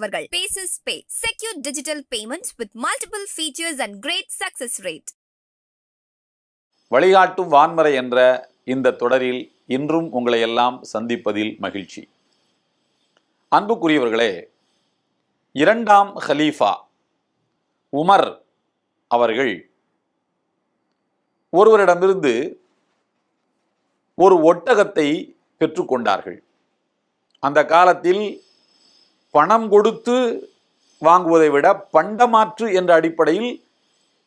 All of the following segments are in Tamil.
உங்களுக்கு bases pay secure digital payment with multiple features and great success rate வழிகாட்டும் வான்மறை என்ற இந்த தொடரில் இன்றும் உங்களை எல்லாம் சந்திப்பதில் மகிழ்ச்சி. அன்புக்குரியவர்களே இரண்டாம் ஹலீஃபா உமர் அவர்கள் ஒருவரிடமிருந்து ஒரு ஒட்டகத்தை பெற்றுக்கொண்டார்கள். அந்த காலத்தில் பணம் கொடுத்து வாங்குவதை விட பண்டமாற்று என்ற அடிப்படையில்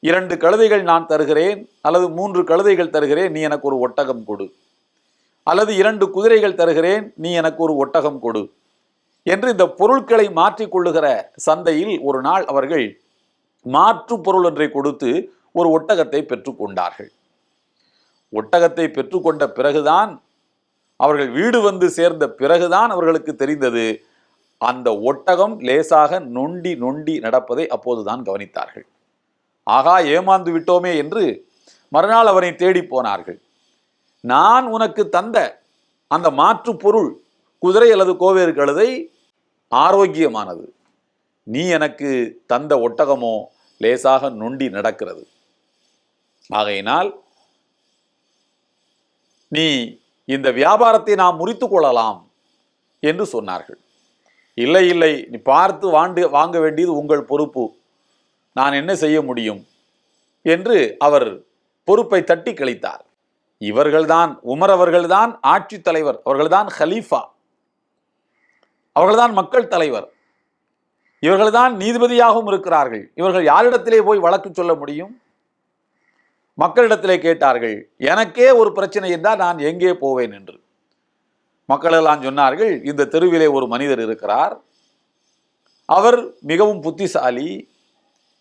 இரண்டு கழுதைகள் நான் தருகிறேன் அல்லது மூன்று கழுதைகள் தருகிறேன் நீ எனக்கு ஒரு ஒட்டகம் கொடு. அல்லது இரண்டு குதிரைகள் தருகிறேன் நீ எனக்கு ஒரு ஒட்டகம் கொடு. என்று இந்த பொருட்களை மாற்றிக்கொள்ளுகிற சந்தையில் ஒரு நாள் அவர்கள் மாற்று பொருள் ஒன்றை கொடுத்து ஒரு ஒட்டகத்தை பெற்றுக்கொண்டார்கள் ஒட்டகத்தை பெற்றுக்கொண்ட பிறகுதான் அவர்கள் வீடு வந்து சேர்ந்த பிறகுதான் அவர்களுக்கு தெரிந்தது அந்த ஒட்டகம் லேசாக நொண்டி நொண்டி நடப்பதை அப்போதுதான் கவனித்தார்கள். ஆகா ஏமாந்து விட்டோமே என்று மறுநாள் அவனை தேடி போனார்கள். நான் உனக்கு தந்த அந்த மாற்று பொருள் குதிரை அல்லது கோவேறு கழுதை ஆரோக்கியமானது. நீ எனக்கு தந்த ஒட்டகமோ லேசாக நொண்டி நடக்கிறது. ஆகையினால் நீ இந்த வியாபாரத்தை நாம் முறித்து கொள்ளலாம் என்று சொன்னார்கள். இல்லை இல்லை நீ பார்த்து வாண்டு வாங்க வேண்டியது உங்கள் பொறுப்பு. நான் என்ன செய்ய முடியும்? என்று அவர் பொறுப்பை தட்டி கழித்தார். இவர்கள்தான் உமர் அவர்கள்தான் ஆட்சி தலைவர் அவர்கள்தான் ஹலீஃபா அவர்கள்தான் மக்கள் தலைவர். இவர்கள்தான் நீதிபதியாகவும் இருக்கிறார்கள். இவர்கள் யாரிடத்திலே போய் வழக்கு சொல்ல முடியும்? மக்களிடத்திலே கேட்டார்கள் எனக்கே ஒரு பிரச்சனை என்றால் நான் எங்கே போவேன்? என்று. மக்களெல்லாம் சொன்னார்கள் இந்த தெருவிலே ஒரு மனிதர் இருக்கிறார். அவர் மிகவும் புத்திசாலி.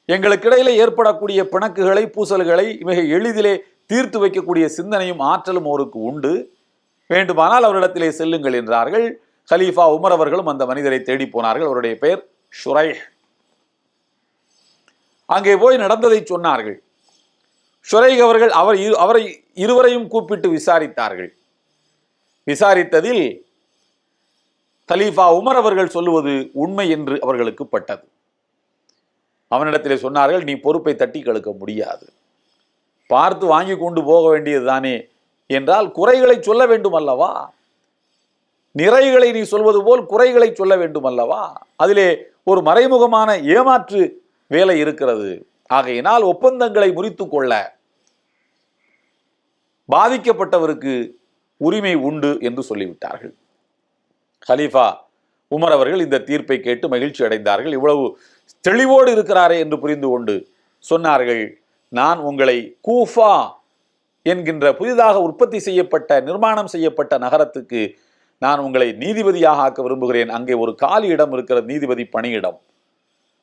எங்களுக்கிடையில் ஏற்படக்கூடிய பிணக்குகளை பூசல்களை மிக எளிதிலே தீர்த்து வைக்கக்கூடிய சிந்தனையும் ஆற்றலும் அவருக்கு உண்டு. வேண்டுமானால் அவரிடத்திலே செல்லுங்கள் என்றார்கள். கலீஃபா உமர் அவர்களும் அந்த மனிதரை தேடி போனார்கள். அவருடைய பெயர் ஷுரை அங்கே போய் நடந்ததை சொன்னார்கள். ஷுரைக் அவர்கள் அவர் இரு- அவரை இருவரையும் கூப்பிட்டு விசாரித்தார்கள். விசாரித்ததில் கலீஃபா உமர் அவர்கள் சொல்லுவது உண்மை என்று அவர்களுக்கு பட்டது. அவனிடத்திலே சொன்னார்கள் நீ பொறுப்பை தட்டி கழுக்க முடியாது. பார்த்து வாங்கி கொண்டு போக வேண்டியதுதானே என்றால் குறைகளை சொல்ல வேண்டும் அல்லவா? நிறைகளை நீ சொல்வது போல் குறைகளை சொல்ல வேண்டும் அல்லவா? அதிலே ஒரு மறைமுகமான ஏமாற்று வேலை இருக்கிறது. ஆகையினால் ஒப்பந்தங்களை முறித்து கொள்ள பாதிக்கப்பட்டவருக்கு உரிமை உண்டு என்று சொல்லிவிட்டார்கள். ஹலீஃபா உமர் அவர்கள் இந்த தீர்ப்பை கேட்டு மகிழ்ச்சி அடைந்தார்கள். இவ்வளவு தெளிவோடு இருக்கிறாரே என்று புரிந்து கொண்டு சொன்னார்கள் நான் உங்களை கூஃபா என்கின்ற புதிதாக உற்பத்தி செய்யப்பட்ட நிர்மாணம் செய்யப்பட்ட நகரத்துக்கு நான் உங்களை நீதிபதியாக ஆக்க விரும்புகிறேன். அங்கே ஒரு காலி இடம் இருக்கிறது நீதிபதி பணியிடம்.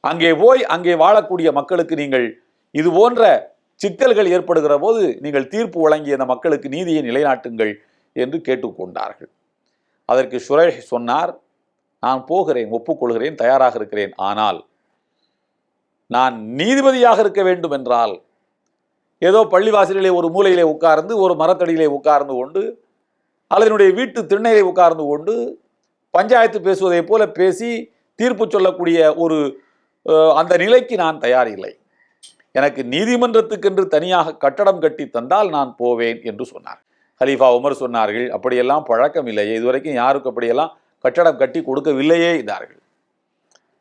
அங்கே போய் அங்கே வாழக்கூடிய மக்களுக்கு நீங்கள் இது போன்ற சிக்கல்கள் ஏற்படுகிற போது நீங்கள் தீர்ப்பு வழங்கிய அந்த மக்களுக்கு நீதியை நிலைநாட்டுங்கள். என்று கேட்டுக்கொண்டார்கள். அதற்கு சுரேஷ் சொன்னார் நான் போகிறேன் ஒப்புக்கொள்கிறேன் தயாராக இருக்கிறேன். ஆனால் நான் நீதிபதியாக இருக்க வேண்டும் என்றால் ஏதோ பள்ளிவாசலிலே ஒரு மூலையிலே உட்கார்ந்து ஒரு மரத்தடியிலே உட்கார்ந்து கொண்டு அல்லது என்னுடைய வீட்டு திண்ணையிலே உட்கார்ந்து கொண்டு பஞ்சாயத்து பேசுவதைப் போல பேசி தீர்ப்பு சொல்லக்கூடிய ஒரு அந்த நிலைக்கு நான் தயார் இல்லை எனக்கு நீதிமன்றத்துக்கென்று தனியாக கட்டடம் கட்டி தந்தால் நான் போவேன் என்று சொன்னார். ஹலீஃபா உமர் சொன்னார்கள் அப்படியெல்லாம் பழக்கம் இல்லையே இதுவரைக்கும் யாருக்கும் அப்படியெல்லாம் கட்டடம் கட்டி கொடுக்கவில்லையே என்றார்கள்.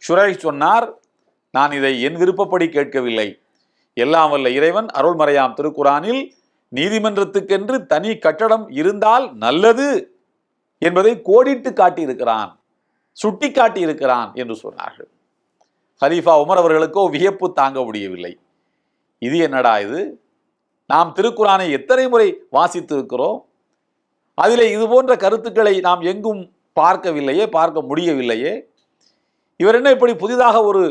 ஷுரை சொன்னார் நான் இதை என் விருப்பப்படி கேட்கவில்லை. எல்லாம் வல்ல இறைவன் அருள்மறையாம் திருக்குரானில் நீதிமன்றத்துக்கென்று தனி கட்டடம் இருந்தால் நல்லது என்பதை கோடிட்டு காட்டியிருக்கிறான் சுட்டி காட்டியிருக்கிறான் என்று சொன்னார்கள். ஹலீஃபா உமர் அவர்களுக்கோ வியப்பு தாங்க முடியவில்லை. இது என்னடா இது? நாம் திருக்குறானை எத்தனை முறை வாசித்திருக்கிறோம்? அதிலே இது போன்ற கருத்துக்களை நாம் எங்கும் பார்க்கவில்லையே பார்க்க முடியவில்லையே. இவர் என்ன இப்படி புதிதாக ஒரு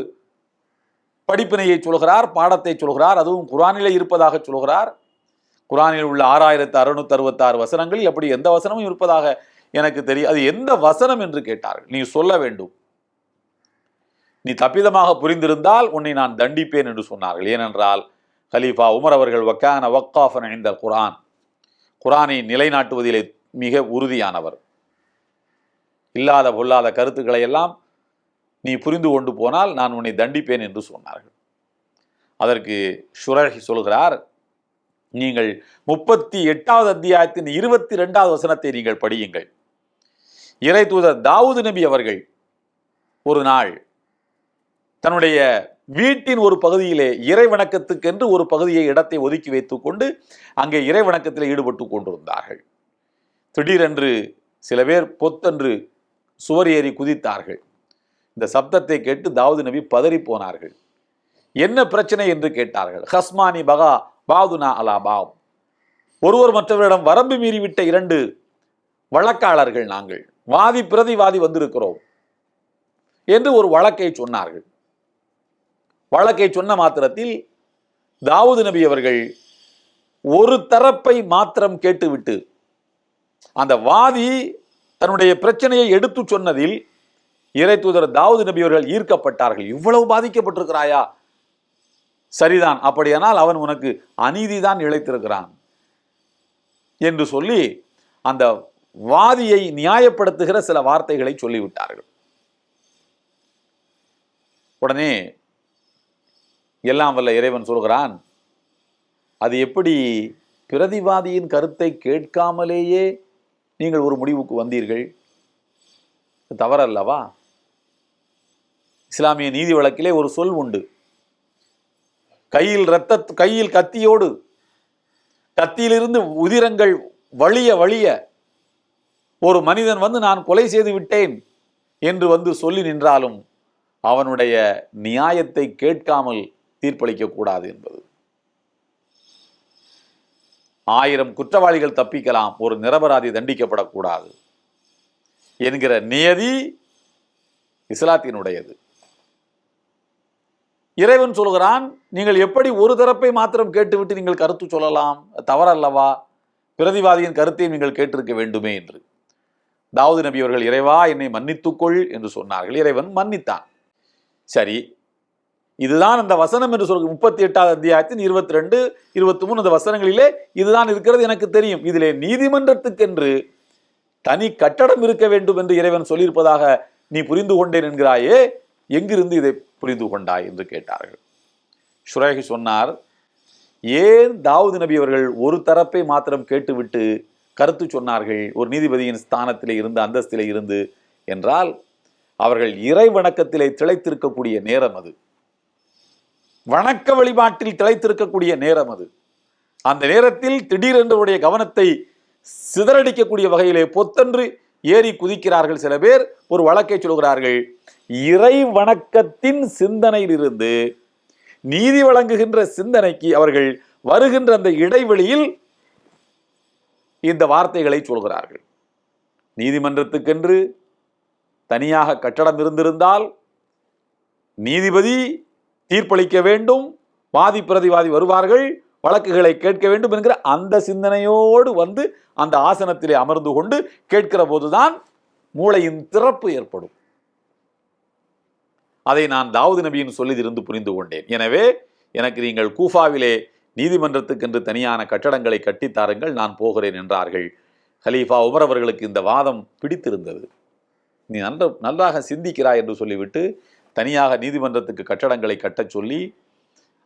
படிப்பினையை சொல்கிறார் பாடத்தை சொல்கிறார் அதுவும் குரானிலே இருப்பதாக சொல்கிறார். குரானில் உள்ள ஆறாயிரத்து அறுநூத்தி அறுபத்தாறு வசனங்களில் அப்படி எந்த வசனமும் இருப்பதாக எனக்கு தெரியும் அது எந்த வசனம் என்று கேட்டார்கள்? நீ சொல்ல வேண்டும். நீ தப்பிதமாக புரிந்திருந்தால் உன்னை நான் தண்டிப்பேன் என்று சொன்னார்கள். ஏனென்றால் கலீஃபா உமர் அவர்கள் வக்கான வக்காஃபன் இந்த குரான் குரானை நிலைநாட்டுவதிலே மிக உறுதியானவர். இல்லாத பொல்லாத கருத்துக்களை எல்லாம் நீ புரிந்து கொண்டு போனால் நான் உன்னை தண்டிப்பேன் என்று சொன்னார்கள். அதற்கு ஷுரஹி சொல்கிறார் நீங்கள் முப்பத்தி எட்டாவது அத்தியாயத்தின் இருபத்தி ரெண்டாவது வசனத்தை நீங்கள் படியுங்கள். இறை தூதர் தாவூது நபி அவர்கள் ஒரு நாள் தன்னுடைய வீட்டின் ஒரு பகுதியிலே இறை வணக்கத்துக்கென்று ஒரு பகுதியை இடத்தை ஒதுக்கி வைத்துக்கொண்டு அங்கே இறை வணக்கத்தில் ஈடுபட்டு கொண்டிருந்தார்கள். திடீரென்று சில பேர் பொத்தென்று சுவர் ஏறி குதித்தார்கள். இந்த சப்தத்தை கேட்டு தாவூது நபி பதறி போனார்கள். என்ன பிரச்சனை என்று கேட்டார்கள். ஹஸ்மானி பகா பாதுனா அலா பாவ் ஒருவர் மற்றவரிடம் வரம்பு மீறிவிட்ட இரண்டு வழக்காளர்கள் நாங்கள். வாதி பிரதிவாதி வந்திருக்கிறோம் என்று ஒரு வழக்கை சொன்னார்கள். வழக்கை சொன்ன மாத்திரத்தில் தாவூது நபி அவர்கள் ஒரு தரப்பை மாத்திரம் கேட்டுவிட்டு அந்த வாதி தன்னுடைய பிரச்சனையை எடுத்து சொன்னதில் இறை தூதர் தாவூது நபி அவர்கள் ஈர்க்கப்பட்டார்கள். இவ்வளவு பாதிக்கப்பட்டிருக்கிறாயா? சரிதான் அப்படியானால் அவன் உனக்கு அநீதிதான் இழைத்திருக்கிறான் என்று சொல்லி அந்த வாதியை நியாயப்படுத்துகிற சில வார்த்தைகளை சொல்லிவிட்டார்கள். உடனே எல்லாம் வல்ல இறைவன் சொல்கிறான். அது எப்படி பிரதிவாதியின் கருத்தை கேட்காமலேயே நீங்கள் ஒரு முடிவுக்கு வந்தீர்கள்? தவறல்லவா? இஸ்லாமிய நீதி வழக்கிலே ஒரு சொல் உண்டு. கையில் இரத்த கையில் கத்தியோடு கத்தியிலிருந்து உதிரங்கள் வழிய வழிய ஒரு மனிதன் வந்து நான் கொலை செய்து விட்டேன் என்று வந்து சொல்லி நின்றாலும் அவனுடைய நியாயத்தை கேட்காமல் தீர்ப்பளிக்க கூடாது என்பது. ஆயிரம் குற்றவாளிகள் தப்பிக்கலாம் ஒரு நிரபராதி தண்டிக்கப்படக்கூடாது என்கிற நியதி இஸ்லாத்தினுடையது. இறைவன் சொல்கிறான் நீங்கள் எப்படி ஒரு தரப்பை மாத்திரம் கேட்டுவிட்டு நீங்கள் கருத்து சொல்லலாம்? தவறல்லவா? பிரதிவாதியின் கருத்தையும் நீங்கள் கேட்டிருக்க வேண்டுமே என்று. தாவூது நபி அவர்கள் இறைவா என்னை மன்னித்துக்கொள் என்று சொன்னார்கள். இறைவன் மன்னித்தான். சரி இதுதான் அந்த வசனம் என்று சொல்ற முப்பத்தி எட்டாவது அத்தியாயத்தின் இருபத்தி ரெண்டு இருபத்தி மூணு அந்த வசனங்களிலே இதுதான் இருக்கிறது எனக்கு தெரியும். இதிலே நீதிமன்றத்துக்கென்று தனி கட்டடம் இருக்க வேண்டும் என்று இறைவன் சொல்லியிருப்பதாக நீ புரிந்து கொண்டேன் என்கிறாயே. எங்கிருந்து இதை புரிந்து கொண்டாய் என்று கேட்டார்கள். ஷுரேஹி சொன்னார் ஏன் தாவூது நபி அவர்கள் ஒரு தரப்பை மாத்திரம் கேட்டுவிட்டு கருத்து சொன்னார்கள்? ஒரு நீதிபதியின் ஸ்தானத்திலே இருந்து அந்தஸ்திலே இருந்து? என்றால் அவர்கள் இறை வணக்கத்திலே திளைத்திருக்கக்கூடிய நேரம் அது. வணக்க வழிபாட்டில் திளைத்திருக்கக்கூடிய நேரம் அது. அந்த நேரத்தில் திடீரென்று கவனத்தை சிதறடிக்கக்கூடிய வகையிலே பொத்தன்று ஏறி குதிக்கிறார்கள் சில பேர். ஒரு வழக்கை சொல்கிறார்கள் இறை வணக்கத்தின் சிந்தனையிலிருந்து நீதி வழங்குகின்ற சிந்தனைக்கு அவர்கள் வருகின்ற அந்த இடைவெளியில் இந்த வார்த்தைகளை சொல்கிறார்கள். நீதிமன்றத்துக்கென்று தனியாக கட்டடம் இருந்திருந்தால் நீதிபதி தீர்ப்பளிக்க வேண்டும். வாதி பிரதிவாதி வருவார்கள். வழக்குகளை கேட்க வேண்டும் என்கிற அந்த சிந்தனையோடு வந்து அந்த ஆசனத்திலே அமர்ந்து கொண்டு கேட்கிற போதுதான் மூளையின் திறப்பு ஏற்படும். அதை நான் தாவூது நபியின் சொல்லிதிருந்து புரிந்து கொண்டேன். எனவே எனக்கு நீங்கள் கூஃபாவிலே நீதிமன்றத்துக்கென்று தனியான கட்டடங்களை கட்டித்தாருங்கள் நான் போகிறேன் என்றார்கள். ஹலீஃபா உமர் அவர்களுக்கு இந்த வாதம் பிடித்திருந்தது. நீ நன்ற நன்றாக சிந்திக்கிறாய் என்று சொல்லிவிட்டு தனியாக நீதிமன்றத்துக்கு கட்டடங்களை கட்டச் சொல்லி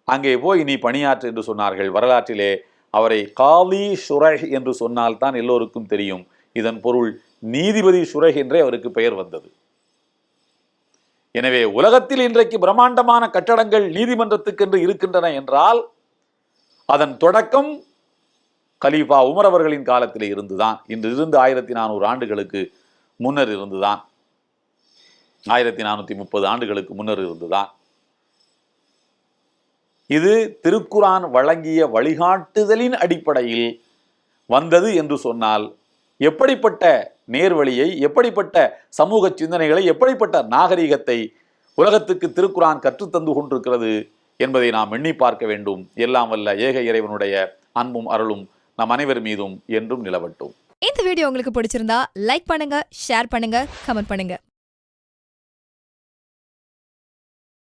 அங்கே போய் நீ பணியாற்று என்று சொன்னார்கள். வரலாற்றிலே அவரை காலி சுரஹ் என்று சொன்னால்தான் எல்லோருக்கும் தெரியும். இதன் பொருள் நீதிபதி ஷுரஹ் என்றே அவருக்கு பெயர் வந்தது. எனவே உலகத்தில் இன்றைக்கு பிரம்மாண்டமான கட்டடங்கள் நீதிமன்றத்துக்கென்று இருக்கின்றன என்றால் அதன் தொடக்கம் கலீஃபா உமர் அவர்களின் காலத்திலே இருந்துதான். இன்று இருந்து ஆயிரத்தி நானூறு ஆண்டுகளுக்கு முன்னர் இருந்துதான். ஆயிரத்தி நானூற்றி முப்பது ஆண்டுகளுக்கு முன்னர் இருந்துதான் இது திருக்குரான் வழங்கிய வழிகாட்டுதலின் அடிப்படையில் வந்தது என்று சொன்னால் எப்படிப்பட்ட நேர்வழியை எப்படிப்பட்ட சமூக சிந்தனைகளை எப்படிப்பட்ட நாகரிகத்தை உலகத்துக்கு திருக்குரான் கற்றுத்தந்து கொண்டிருக்கிறது என்பதை நாம் எண்ணி பார்க்க வேண்டும். எல்லாம் வல்ல ஏக இறைவனுடைய அன்பும் அருளும் நம் அனைவர் மீதும் என்றும் நிலவட்டும். இந்த வீடியோ உங்களுக்கு பிடிச்சிருந்தா லைக் பண்ணுங்க ஷேர் பண்ணுங்க கமெண்ட் பண்ணுங்க.